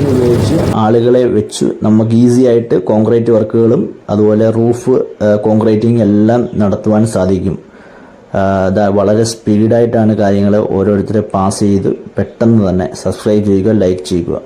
Machine ഉപയോഗിച്ച് ആളുകളെ വെച്ച് നമുക്ക് ഈസി ആയിട്ട് കോൺക്രീറ്റ് വർക്കുകളും അതുപോലെ റൂഫ് കോൺക്രീറ്റിംഗ് എല്ലാം നടത്തുവാൻ സാധിക്കും. വളരെ സ്പീഡായിട്ടാണ് കാര്യങ്ങൾ ഓരോരുത്തരെ പാസ് ചെയ്ത് പെട്ടെന്ന് തന്നെ സബ്സ്ക്രൈബ് ചെയ്യുക ലൈക്ക് ചെയ്യുക.